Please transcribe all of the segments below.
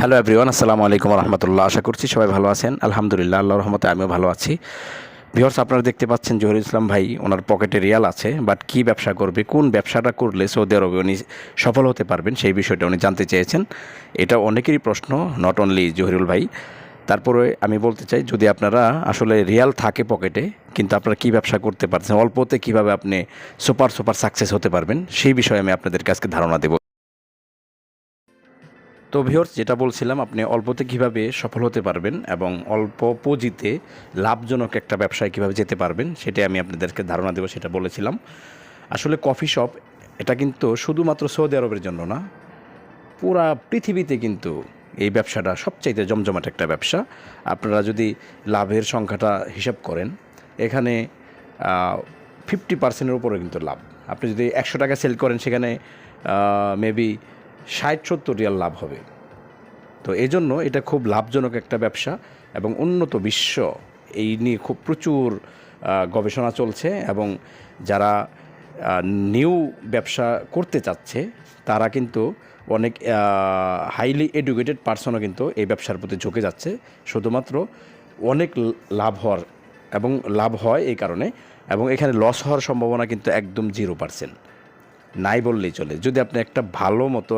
Hello everyone আসসালামু আলাইকুম রহমতুল্লাহ আশা করছি সবাই ভালো আছেন। আলহামদুলিল্লাহ আল্লাহ রহমতে আমিও ভালো আছি। ভিওর্স আপনারা দেখতে পাচ্ছেন জহিরুল ইসলাম ভাই, ওনার পকেটে রিয়াল আছে বাট কি ব্যবসা করবে, কোন ব্যবসাটা করলে সৌদি আরবে উনি সফল হতে পারবেন সেই বিষয়টা উনি জানতে চেয়েছেন। এটা অনেকেরই প্রশ্ন নট অনলি জহিরুল ভাই। তারপরে আমি বলতে চাই, যদি আপনারা আসলে রিয়াল থাকে পকেটে, কিন্তু আপনারা কী ব্যবসা করতে পারছেন, অল্পতে কীভাবে আপনি সুপার সুপার সাকসেস হতে পারবেন, সেই বিষয়ে আমি আপনাদের কাছে ধারণা দেব। তো ভিওর্স যেটা বলছিলাম, আপনি অল্পতে কীভাবে সফল হতে পারবেন এবং অল্প পুঁজিতে লাভজনক একটা ব্যবসায় কীভাবে যেতে পারবেন, সেটাই আমি আপনাদেরকে ধারণা দেবো, সেটা বলেছিলাম। আসলে কফি শপ এটা কিন্তু শুধুমাত্র সৌদি আরবের জন্য না, পুরা পৃথিবীতে কিন্তু এই ব্যবসাটা সবচাইতে জমজমাট একটা ব্যবসা। আপনারা যদি লাভের সংখ্যাটা হিসাব করেন, এখানে ফিফটি পার্সেন্টের উপরে কিন্তু লাভ। আপনি যদি একশো টাকা সেল করেন, সেখানে মেবি ষাট সত্তর রিয়াল লাভ হবে। তো এই জন্য এটা খুব লাভজনক একটা ব্যবসা এবং উন্নত বিশ্ব এই নিয়ে খুব প্রচুর গবেষণা চলছে এবং যারা নিউ ব্যবসা করতে চাচ্ছে, তারা কিন্তু অনেক হাইলি এডুকেটেড পার্সনও কিন্তু এই ব্যবসার প্রতি ঝুঁকে যাচ্ছে। শুধুমাত্র অনেক লাভ হওয়ার এবং লাভ হয় এই কারণে এবং এখানে লস হওয়ার সম্ভাবনা কিন্তু একদম জিরো পার্সেন্ট নাই বললেই চলে। যদি আপনি একটা ভালো মতো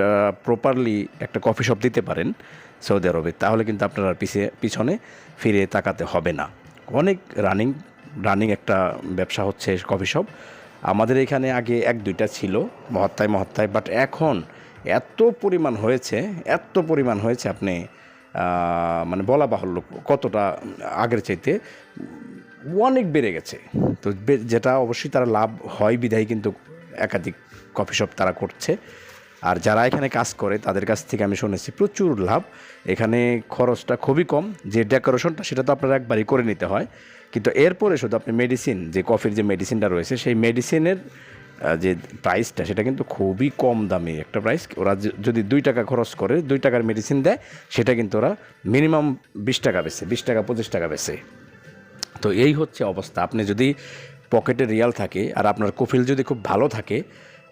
একটা প্রপারলি একটা কফি শপ দিতে পারেন সৌদি আরবে, তাহলে কিন্তু আপনার পিছিয়ে পিছনে ফিরে তাকাতে হবে না। অনেক রানিং রানিং একটা ব্যবসা হচ্ছে কফি শপ আমাদের এখানে আগে এক, দুইটা ছিল, মহত্তায় মহত্তায় বাট এখন এত পরিমাণ হয়েছে, এত পরিমাণ হয়েছে আপনি মানে বলা বাহুল্য কতটা আগের চাইতে অনেক বেড়ে গেছে। তো যেটা অবশ্যই তারা লাভ হয় বিধায় কিন্তু একাধিক কফি শপ তারা করছে। আর যারা এখানে কাজ করে, তাদের কাছ থেকে আমি শুনেছি প্রচুর লাভ। এখানে খরচটা খুবই কম, যে ডেকোরেশনটা সেটা তো আপনারা একবারই করে নিতে হয়। কিন্তু এরপরে শুধু আপনি মেডিসিন, যে কফির যে মেডিসিনটা রয়েছে, সেই মেডিসিনের যে প্রাইসটা সেটা কিন্তু খুবই কম দামি একটা প্রাইস। ওরা যদি দুই টাকা খরচ করে দুই টাকার মেডিসিন দেয়, সেটা কিন্তু ওরা মিনিমাম বিশ টাকা বেছে বিশ টাকা, পঁচিশ টাকা বেছে তো এই হচ্ছে অবস্থা। আপনি যদি পকেটে রিয়াল থাকে, আর আপনার কফিল যদি খুব ভালো থাকে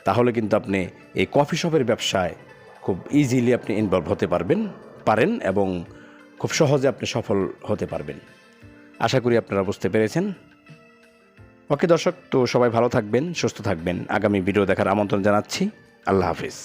তাহলে কিন্তু আপনি এই কফি শপের ব্যবসায় খুব ইজিলি আপনি ইনভলভ হতে পারবেন, পারেন এবং খুব সহজে আপনি সফল হতে পারবেন। আশা করি আপনারা বুঝতে পেরেছেন। ওকে দর্শক, তো সবাই ভালো থাকবেন, সুস্থ থাকবেন। আগামী ভিডিও দেখার আমন্ত্রণ জানাচ্ছি। আল্লাহ হাফিজ।